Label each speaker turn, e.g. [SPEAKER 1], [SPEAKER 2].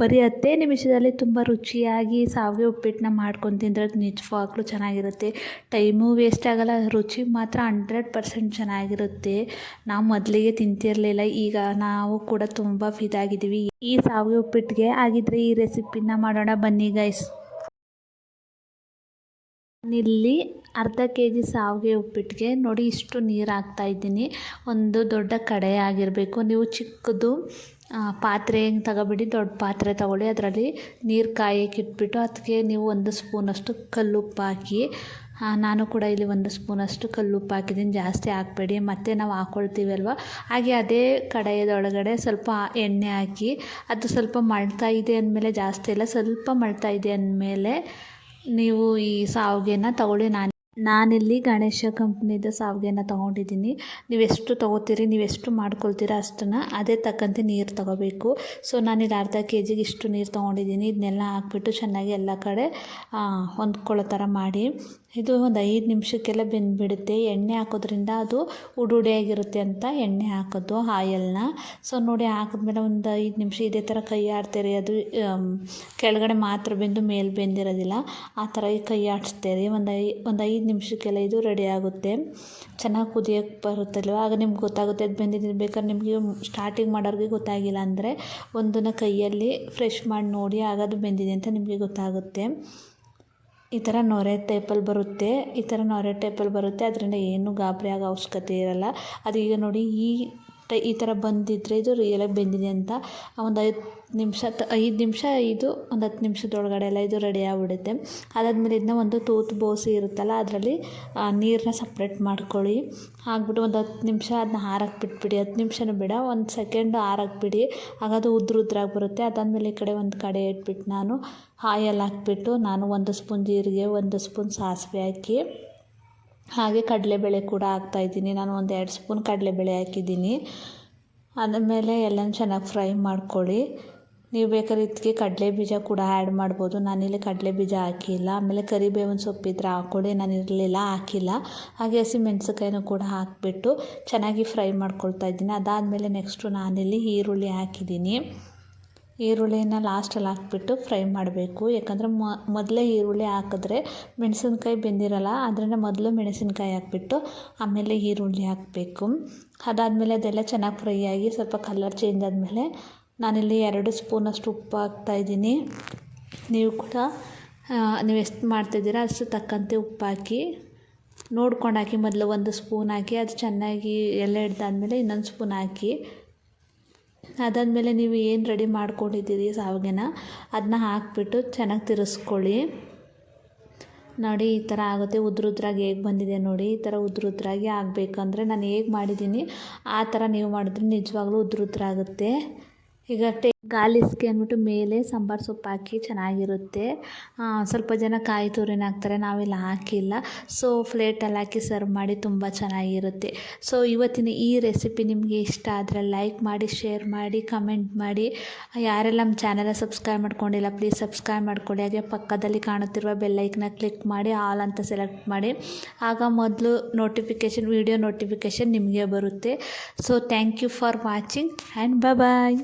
[SPEAKER 1] ಬರೀ ಹತ್ತೇ ನಿಮಿಷದಲ್ಲಿ ತುಂಬ ರುಚಿಯಾಗಿ ಸಾವಿಗೆ ಉಪ್ಪಿಟ್ಟನ್ನ ಮಾಡ್ಕೊಂಡು ತಿಂದರೆ ನಿಜವಾಗ್ಲೂ ಚೆನ್ನಾಗಿರುತ್ತೆ. ಟೈಮು ವೇಸ್ಟ್ ಆಗೋಲ್ಲ, ರುಚಿ ಮಾತ್ರ ಹಂಡ್ರೆಡ್ ಪರ್ಸೆಂಟ್ ಚೆನ್ನಾಗಿರುತ್ತೆ. ನಾವು ಮೊದಲಿಗೆ ತಿಂತಿರಲಿಲ್ಲ, ಈಗ ನಾವು ಕೂಡ ತುಂಬ ಫಿದಾಗಿದ್ದೀವಿ ಈ ಸಾವಿಗೆ ಉಪ್ಪಿಟ್ಟಿಗೆ ಆಗಿದ್ರೆ ಈ ರೆಸಿಪಿನ ಮಾಡೋಣ ಬನ್ನಿ ಗೈಸ್ ಇಲ್ಲಿ ಅರ್ಧ ಕೆ ಜಿ ಸಾವಿಗೆ ಉಪ್ಪಿಟ್ಟಿಗೆ ನೋಡಿ ಇಷ್ಟು ನೀರು ಹಾಕ್ತಾಯಿದ್ದೀನಿ ಒಂದು ದೊಡ್ಡ ಕಡೆ ಆಗಿರಬೇಕು. ನೀವು ಚಿಕ್ಕದು ಪಾತ್ರೆ ತಗೊಬಿಡಿ, ದೊಡ್ಡ ಪಾತ್ರೆ ತಗೊಳ್ಳಿ. ಅದರಲ್ಲಿ ನೀರು ಕಾಯಕ್ಕೆ ಇಟ್ಬಿಟ್ಟು ಅದಕ್ಕೆ ನೀವು ಒಂದು ಸ್ಪೂನಷ್ಟು ಕಲ್ಲುಪ್ಪು ಹಾಕಿ ನಾನು ಕೂಡ ಇಲ್ಲಿ ಒಂದು ಸ್ಪೂನಷ್ಟು ಕಲ್ಲುಪ್ಪು ಹಾಕಿದ್ದೀನಿ ಜಾಸ್ತಿ ಹಾಕಬೇಡಿ. ಮತ್ತು ನಾವು ಹಾಕ್ಕೊಳ್ತೀವಲ್ವ ಹಾಗೆ ಅದೇ ಕಡಾಯದೊಳಗಡೆ ಸ್ವಲ್ಪ ಎಣ್ಣೆ ಹಾಕಿ, ಅದು ಸ್ವಲ್ಪ ಮಳ್ತಾ ಇದೆ ಅಂದಮೇಲೆ ಜಾಸ್ತಿ ಇಲ್ಲ ಸ್ವಲ್ಪ ಮಳ್ತಾ ಇದೆ ಅಂದಮೇಲೆ ನೀವು ಈ ಶಾವ್ಗೆನ ತಗೊಳ್ಳಿ. ನಾನು ನಾನಿಲ್ಲಿ ಗಣೇಶ ಕಂಪ್ನಿದು ಸಾವಿಗೆನ ತೊಗೊಂಡಿದ್ದೀನಿ. ನೀವು ಎಷ್ಟು ತೊಗೋತೀರಿ ನೀವು ಎಷ್ಟು ಮಾಡ್ಕೊಳ್ತೀರ ಅಷ್ಟನ್ನು ಅದೇ ತಕ್ಕಂತೆ ನೀರು ತೊಗೋಬೇಕು. ಸೊ ನಾನಿಲ್ಲಿ ಅರ್ಧ ಕೆ ಜಿಗೆ ಇಷ್ಟು ನೀರು ತೊಗೊಂಡಿದ್ದೀನಿ. ಇದನ್ನೆಲ್ಲ ಹಾಕ್ಬಿಟ್ಟು ಚೆನ್ನಾಗಿ ಎಲ್ಲ ಕಡೆ ಹೊಂದ್ಕೊಳ್ಳೋ ಥರ ಮಾಡಿ. ಇದು ಒಂದು ಐದು ನಿಮಿಷಕ್ಕೆಲ್ಲ ಬೆಂದುಬಿಡುತ್ತೆ. ಎಣ್ಣೆ ಹಾಕೋದ್ರಿಂದ ಅದು ಉಡುಡಿಯಾಗಿರುತ್ತೆ ಅಂತ ಎಣ್ಣೆ ಹಾಕೋದು ಆಯಲ್ನ ಸೊ ನೋಡಿ ಹಾಕಿದ್ಮೇಲೆ ಒಂದು ಐದು ನಿಮಿಷ ಇದೇ ಥರ ಕೈ ಆಡ್ತೀರಿ. ಅದು ಕೆಳಗಡೆ ಮಾತ್ರ ಬೆಂದು ಮೇಲೆ ಬೆಂದಿರೋದಿಲ್ಲ. ಆ ಥರ ಕೈ ಆಡಿಸ್ತೀರಿ. ಒಂದು ಐ, ಒಂದು ಐದು ನಿಮಿಷಕ್ಕೆಲ್ಲ ಇದು ರೆಡಿ ಆಗುತ್ತೆ. ಚೆನ್ನಾಗಿ ಕುದಿಯೋಕೆ ಬರುತ್ತಲ್ವ? ಆಗ ನಿಮ್ಗೆ ಗೊತ್ತಾಗುತ್ತೆ, ಅದು ಬೆಂದಿದೆ ಬೇಕಾದ್ರೆ ನಿಮಗೆ ಸ್ಟಾರ್ಟಿಂಗ್ ಮಾಡೋರಿಗೆ ಗೊತ್ತಾಗಿಲ್ಲ ಅಂದರೆ ಒಂದನ್ನು ಕೈಯಲ್ಲಿ ಫ್ರೆಶ್ ಮಾಡಿ ನೋಡಿ ಆಗ ಅದು ಬೆಂದಿದೆ ಅಂತ ನಿಮಗೆ ಗೊತ್ತಾಗುತ್ತೆ. ಈ ಥರ ನೊರೆ ಟೈಪಲ್ಲಿ ಬರುತ್ತೆ. ಈ ಥರ ನೊರೆ ಟೈಪಲ್ಲಿ ಬರುತ್ತೆ. ಅದರಿಂದ ಏನು ಗಾಬರಿ ಆಗೋ ಅವಶ್ಯಕತೆ ಇರೋಲ್ಲ. ಅದು ಈಗ ನೋಡಿ ಈ ಈ ಥರ ಬಂದಿದ್ದರೆ ಇದು ರಿಯಲಾಗಿ ಬೆಂದಿದೆ ಅಂತ. ಒಂದು ಐದು ನಿಮಿಷ ಐದು ನಿಮಿಷ ಇದು, ಒಂದು ಹತ್ತು ನಿಮಿಷದೊಳಗಡೆ ಎಲ್ಲ ಇದು ರೆಡಿ ಆಗ್ಬಿಡುತ್ತೆ. ಅದಾದಮೇಲೆ ಇದನ್ನ ಒಂದು ತೂತು ಬೋಸಿ ಇರುತ್ತಲ್ಲ, ಅದರಲ್ಲಿ ನೀರನ್ನ ಸಪ್ರೇಟ್ ಮಾಡ್ಕೊಳ್ಳಿ. ಹಾಕ್ಬಿಟ್ಟು ಒಂದು ಹತ್ತು ನಿಮಿಷ ಅದನ್ನ ಹಾರಕ್ಕೆ ಬಿಟ್ಬಿಡಿ. ಹತ್ತು ನಿಮಿಷನೂ ಬೇಡ, ಒಂದು ಸೆಕೆಂಡ್ ಹಾರಾಕ್ಬಿಡಿ. ಅದು ಉದ್ರ ಉದ್ರಾಗಿ ಬರುತ್ತೆ ಅದಾದಮೇಲೆ ಈ ಕಡೆ ಒಂದು ಕಡೆ ಇಟ್ಬಿಟ್ಟು ನಾನು ಆಯಲ್ ಹಾಕ್ಬಿಟ್ಟು ನಾನು ಒಂದು ಸ್ಪೂನ್ ಜೀರಿಗೆ, ಒಂದು ಸ್ಪೂನ್ ಸಾಸಿವೆ ಹಾಕಿ ಹಾಗೆ ಕಡಲೆಬೇಳೆ ಕೂಡ ಹಾಕ್ತಾಯಿದ್ದೀನಿ ನಾನು ಒಂದು ಎರಡು ಸ್ಪೂನ್ ಕಡಲೆಬೇಳೆ ಹಾಕಿದ್ದೀನಿ. ಅದಾದಮೇಲೆ ಎಲ್ಲನೂ ಚೆನ್ನಾಗಿ ಫ್ರೈ ಮಾಡ್ಕೊಳ್ಳಿ. ನೀವು ಬೇಕಾದ್ರೆ ಇದಕ್ಕೆ ಕಡಲೆ ಬೀಜ ಕೂಡ ಆ್ಯಡ್ ಮಾಡ್ಬೋದು. ನಾನಿಲ್ಲಿ ಕಡಲೆ ಬೀಜ ಹಾಕಿಲ್ಲ. ಆಮೇಲೆ ಕರಿಬೇವಿನ ಸೊಪ್ಪಿದ್ರೆ ಹಾಕ್ಕೊಳ್ಳಿ ನಾನು ಇರಲಿಲ್ಲ ಹಾಕಿಲ್ಲ. ಹಾಗೆ ಹಸಿಮೆಣ್ಸಿನ್ಕಾಯಿನೂ ಕೂಡ ಹಾಕಿಬಿಟ್ಟು ಚೆನ್ನಾಗಿ ಫ್ರೈ ಮಾಡ್ಕೊಳ್ತಾ ಇದ್ದೀನಿ. ಅದಾದಮೇಲೆ ನೆಕ್ಸ್ಟು ನಾನಿಲ್ಲಿ ಈರುಳ್ಳಿ ಹಾಕಿದ್ದೀನಿ. ಈರುಳ್ಳಿನ ಲಾಸ್ಟಲ್ಲಿ ಹಾಕ್ಬಿಟ್ಟು ಫ್ರೈ ಮಾಡಬೇಕು. ಯಾಕಂದರೆ ಮೊದಲೇ ಈರುಳ್ಳಿ ಹಾಕಿದ್ರೆ ಮೆಣಸಿನ್ಕಾಯಿ ಬೆಂದಿರಲ್ಲ, ಅದರಿಂದ ಮೊದಲು ಮೆಣಸಿನ್ಕಾಯಿ ಹಾಕ್ಬಿಟ್ಟು ಆಮೇಲೆ ಈರುಳ್ಳಿ ಹಾಕಬೇಕು. ಅದಾದಮೇಲೆ ಅದೆಲ್ಲ ಚೆನ್ನಾಗಿ ಫ್ರೈ ಆಗಿ ಸ್ವಲ್ಪ ಕಲರ್ ಚೇಂಜ್ ಆದಮೇಲೆ ನಾನಿಲ್ಲಿ ಎರಡು ಸ್ಪೂನಷ್ಟು ಉಪ್ಪು ಹಾಕ್ತಾಯಿದ್ದೀನಿ ನೀವು ಕೂಡ ನೀವು ಎಷ್ಟು ಮಾಡ್ತಿದ್ದೀರಾ ಅಷ್ಟು ತಕ್ಕಂತೆ ಉಪ್ಪು ಹಾಕಿ, ನೋಡ್ಕೊಂಡು ಹಾಕಿ ಮೊದಲು ಒಂದು ಸ್ಪೂನ್ ಹಾಕಿ, ಅದು ಚೆನ್ನಾಗಿ ಎಲ್ಲ ಹಿಡ್ದಾದ್ಮೇಲೆ ಇನ್ನೊಂದು ಸ್ಪೂನ್ ಹಾಕಿ ಅದಾದಮೇಲೆ ನೀವು ಏನು ರೆಡಿ ಮಾಡ್ಕೊಂಡಿದ್ದೀರಿ ಶಾವ್ಗೆನ ಅದನ್ನ ಹಾಕಿಬಿಟ್ಟು ಚೆನ್ನಾಗಿ ತಿರ್ಸ್ಕೊಳ್ಳಿ. ನೋಡಿ, ಈ ಥರ ಆಗುತ್ತೆ. ಉದ್ರುದ್ರಾಗಿ ಹೇಗೆ ಬಂದಿದೆ ನೋಡಿ, ಈ ಥರ ಉದ್ರುದ್ರಾಗಿ ಆಗಬೇಕಂದ್ರೆ ನಾನು ಹೇಗೆ ಮಾಡಿದ್ದೀನಿ, ಆ ಥರ ನೀವು ಮಾಡಿದ್ರೆ ನಿಜವಾಗ್ಲೂ ಉದ್ರುದ್ರಾಗುತ್ತೆ. ಈಗ ಟೇ ಗಾಲಿಸ್ಗೆ ಅಂದ್ಬಿಟ್ಟು ಮೇಲೆ ಸಾಂಬಾರು ಸೊಪ್ಪು ಹಾಕಿ ಚೆನ್ನಾಗಿರುತ್ತೆ. ಸ್ವಲ್ಪ ಜನ ಕಾಯಿ ತುರಿನ ಹಾಕ್ತಾರೆ, ನಾವೆಲ್ಲ ಹಾಕಿಲ್ಲ. ಸೊ ಪ್ಲೇಟಲ್ಲಿ ಹಾಕಿ ಸರ್ವ್ ಮಾಡಿ ತುಂಬ ಚೆನ್ನಾಗಿರುತ್ತೆ. ಸೊ ಇವತ್ತಿನ ಈ ರೆಸಿಪಿ ನಿಮಗೆ ಇಷ್ಟ ಆದರೆ ಲೈಕ್ ಮಾಡಿ ಶೇರ್ ಮಾಡಿ ಕಮೆಂಟ್ ಮಾಡಿ. ಯಾರೆಲ್ಲ ನಮ್ಮ ಚಾನಲ ಸಬ್ಸ್ಕ್ರೈಬ್ ಮಾಡ್ಕೊಂಡಿಲ್ಲ ಪ್ಲೀಸ್ ಸಬ್ಸ್ಕ್ರೈಬ್ ಮಾಡ್ಕೊಳ್ಳಿ ಹಾಗೆ ಪಕ್ಕದಲ್ಲಿ ಕಾಣುತ್ತಿರುವ ಬೆಲ್ಲೈಕ್ನ ಕ್ಲಿಕ್ ಮಾಡಿ ಆಲ್ ಅಂತ ಸೆಲೆಕ್ಟ್ ಮಾಡಿ. ಆಗ ಮೊದಲು ನೋಟಿಫಿಕೇಷನ್ ವೀಡಿಯೋ ನೋಟಿಫಿಕೇಷನ್ ನಿಮಗೆ ಬರುತ್ತೆ. So thank you for watching and bye